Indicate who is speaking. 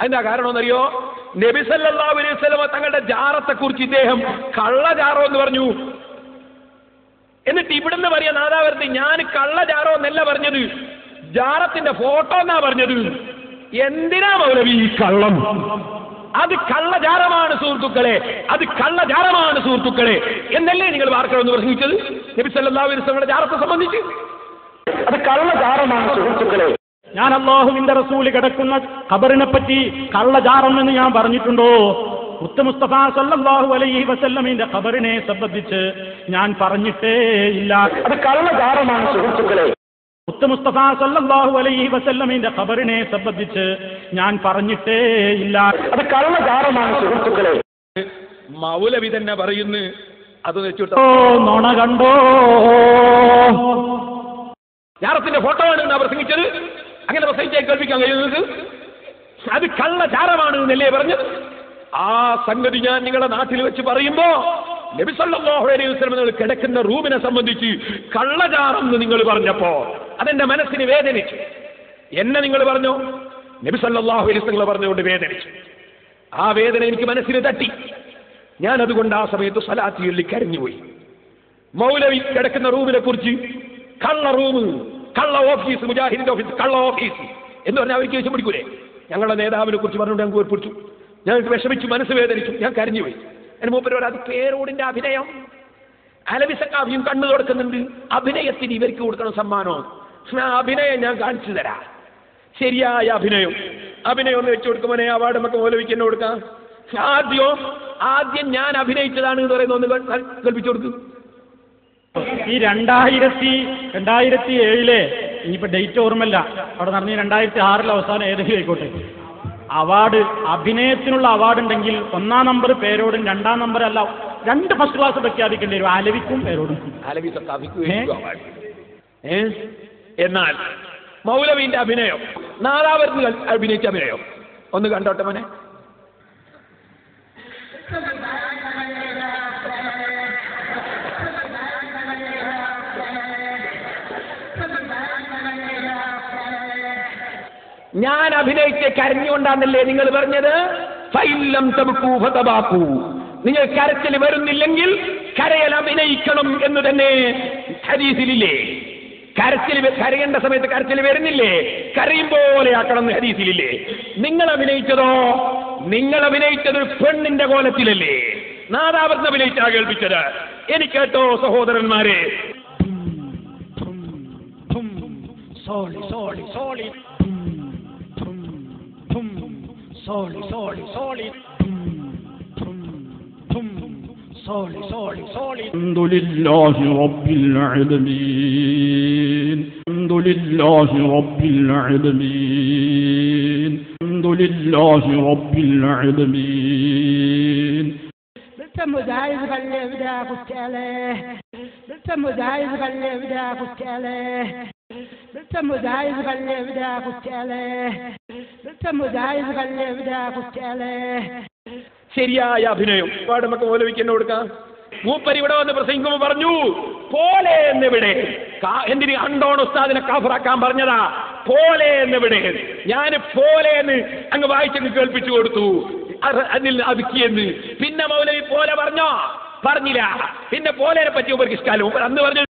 Speaker 1: അതിന്റെ കാരണം എന്നറിയോ നബി സല്ലല്ലാഹു അലൈഹി വസല്ലമ തങ്ങളുടെ ജാറത്തെ കുറിച്ച് ഇദ്ദേഹം കള്ളജാറോ എന്ന് പറഞ്ഞു. എന്നിട്ട് ഇവിടുന്ന് പറയാ നാദാവരത്തി ഞാൻ കള്ളജാറോ എന്നല്ല പറഞ്ഞത്. ജാറത്തിന്റെ ഫോട്ടോ എന്നാ പറഞ്ഞത്. എന്തിനാ മൗലവി ഈ കള്ളം? അത് കള്ളജാരമാണ് സുഹൃത്തുക്കളെ. അത് കള്ളജാരമാണ് സുഹൃത്തുക്കളെ. എന്നല്ലേ നിങ്ങൾ വാർക്കണമെന്ന് പ്രസംഗിച്ചത്? നബി സല്ലല്ലാഹു അലൈഹി ജാറത്തെ സംബന്ധിച്ച്. അത് കള്ളജാരമാണ് സുഹൃത്തുക്കളെ.
Speaker 2: ഞാൻ അള്ളാഹുവിന്റെ റസൂൽ കിടക്കുന്ന ഖബറിനെ പറ്റി കള്ളജാറമെന്ന് ഞാൻ പറഞ്ഞിട്ടുണ്ടോ? മുത്തമുസ്തഫ സല്ലല്ലാഹു അലൈഹി വസല്ലമിന്റെ ഖബറിനെ സംബന്ധിച്ച് ഞാൻ പറഞ്ഞിട്ടേ ഇല്ല.
Speaker 1: അത് കള്ളജാറമാണ് സുഹൃത്തുക്കളെ.
Speaker 2: മുത്തമുസ്തഫ സല്ലല്ലാഹു അലൈഹി വസല്ലമിന്റെ ഖബറിനെ സംബന്ധിച്ച് ഞാൻ പറഞ്ഞിട്ടേ ഇല്ല.
Speaker 1: അത് കള്ളജാറമാണ് സുഹൃത്തുക്കളെ. മൗലവി തന്നെ പറയുന്നു അത് വെച്ചിട്ടോ
Speaker 2: ഓ നുണ കണ്ടോ?
Speaker 1: ഞാറത്തിന്റെ ഫോട്ടോ ആണ് അവർ പ്രസംഗിച്ചത്. അങ്ങനെ പ്രസംഗിച്ചാൽ കേൾപ്പിക്കാൻ കഴിയുന്നത് അത് കള്ളചാരമാണ് എന്നല്ലേ പറഞ്ഞത്. ആ സംഗതി ഞാൻ നിങ്ങളുടെ നാട്ടിൽ വെച്ച് പറയുമ്പോ നിങ്ങൾ കിടക്കുന്ന റൂമിനെ സംബന്ധിച്ച് കള്ളചാറെന്ന് നിങ്ങൾ പറഞ്ഞപ്പോ അതെന്റെ മനസ്സിന് വേദനിച്ചു. എന്നെ നിങ്ങൾ പറഞ്ഞു? നബി സല്ലല്ലാഹു അലൈഹി വസല്ലം പറഞ്ഞുകൊണ്ട് വേദനിച്ചു. ആ വേദന എനിക്ക് മനസ്സിന് തട്ടി. ഞാൻ അതുകൊണ്ട് ആ സമയത്ത് സലാത്തി ചൊല്ലി കരഞ്ഞുപോയി. മൗലവി കിടക്കുന്ന റൂമിനെ കുറിച്ച് കള്ള റൂം കള്ള ഓഫീസ് മുജാഹിദിന്റെ ഓഫീസ് കള്ള ഓഫീസ് എന്ന് പറഞ്ഞാൽ അവർക്ക് ചോദിച്ചു പിടിക്കൂലേ? ഞങ്ങളുടെ നേതാവിനെ കുറിച്ച് പറഞ്ഞുകൊണ്ട് ഞങ്ങൾക്ക് പിടിച്ചു ഞങ്ങൾക്ക് വിഷമിച്ചു മനസ്സ് വേദനിച്ചു ഞാൻ കരഞ്ഞുപോയി അതിന് മൂപ്പര് പറയാം അത് പേരോടിന്റെ അഭിനയം. അലവിസക്കാവിയും കണ്ണു തുടക്കുന്നുണ്ട് അഭിനയത്തിന് ഇവർക്ക് കൊടുക്കണം സമ്മാനം അഭിനയം ഞാൻ കാണിച്ചു തരാം. ശരിയായ അഭിനയം. അഭിനയം ഒന്ന് വെച്ചു കൊടുക്കുമ്പോൾ അവാർഡ് നമുക്ക് മൗലവിക്ക് തന്നെ കൊടുക്കാം. ആദ്യം ആദ്യം ഞാൻ അഭിനയിച്ചതാണ് എന്ന് പറയുന്ന ഒന്ന് കൽപ്പിച്ചു കൊടുക്കും.
Speaker 2: ഈ രണ്ടായിരത്തി രണ്ടായിരത്തി ഏഴിലെ ഇനിയിപ്പോ ഡേറ്റ് ഓർമ്മല്ല അവിടെ നടന്ന രണ്ടായിരത്തി ആറിലെ അവസാനം ഏതെങ്കിലും ആയിക്കോട്ടെ. അവാർഡ് അഭിനയത്തിനുള്ള അവാർഡ് ഉണ്ടെങ്കിൽ ഒന്നാം നമ്പർ പേരോടും രണ്ടാം നമ്പർ അല്ല രണ്ട് ഫസ്റ്റ് ക്ലാസ് പ്രഖ്യാപിക്കേണ്ടി വരും. ആലവിക്കും പേരോടും.
Speaker 1: എന്നാൽ മൗലവിന്റെ അഭിനയം നാലാവർക്ക് അഭിനയിച്ച അഭിനയം. ഒന്ന് കണ്ടോട്ടെ മോനെ. ഞാൻ അഭിനയിച്ച് കരഞ്ഞുകൊണ്ടാണല്ലേ നിങ്ങൾ പറഞ്ഞത്? ഫൈല്ലം തബക്കൂ നിങ്ങൾ കരച്ചിൽ വരുന്നില്ലെങ്കിൽ കരയൽ അഭിനയിക്കണം എന്ന് തന്നെ ഹദീസിലില്ലേ? കരച്ചിൽ കരയേണ്ട സമയത്ത് കരച്ചിൽ വരുന്നില്ലേ? കരയും പോലെ ആക്കണം എന്ന് ഹദീസിലില്ലേ? നിങ്ങൾ അഭിനയിച്ചതോ? നിങ്ങൾ അഭിനയിച്ചത് ഒരു പെണ്ണിന്റെ കോലത്തിലല്ലേ? നാദാവർന്ന് അഭിനയിച്ചാ കേൾപ്പിച്ചത്. എനിക്ക് കേട്ടോ സഹോദരന്മാരെ.
Speaker 2: Soly Soly Soly. تم soli, صولي صولي tum, tum, tum, soli, soli, soli. الحمد لله رب العالمين. الحمد لله رب العالمين.
Speaker 3: الحمد لله رب العالمين. تمد عايز غلي بداك وتقاله تمد عايز غلي بداك وتقاله
Speaker 1: ശരിയായ അഭിനയം. ഒരുപാട് നമുക്ക് ഓലവിക്കന്നെ കൊടുക്കാം? മൂപ്പര് ഇവിടെ വന്ന് പ്രസംഗം പറഞ്ഞു പോലെ എന്നിവിടെ എന്തിന് അണ്ടോൺ ഉസ്താദിനെ കാഫറാക്കാൻ പറഞ്ഞതാ? പോലെ എന്നിവിടെ ഞാൻ പോലെ എന്ന് അങ്ങ് വായിച്ചങ്ങ് കേൾപ്പിച്ചു കൊടുത്തു. അതിൽ അതുക്കിയെന്ന് പിന്നെ മൗലവി പോലെ പറഞ്ഞോ? പറഞ്ഞില്ല. പിന്നെ പോലെ പറ്റി ഉപരിഷ്കാലം അന്ന് പറഞ്ഞു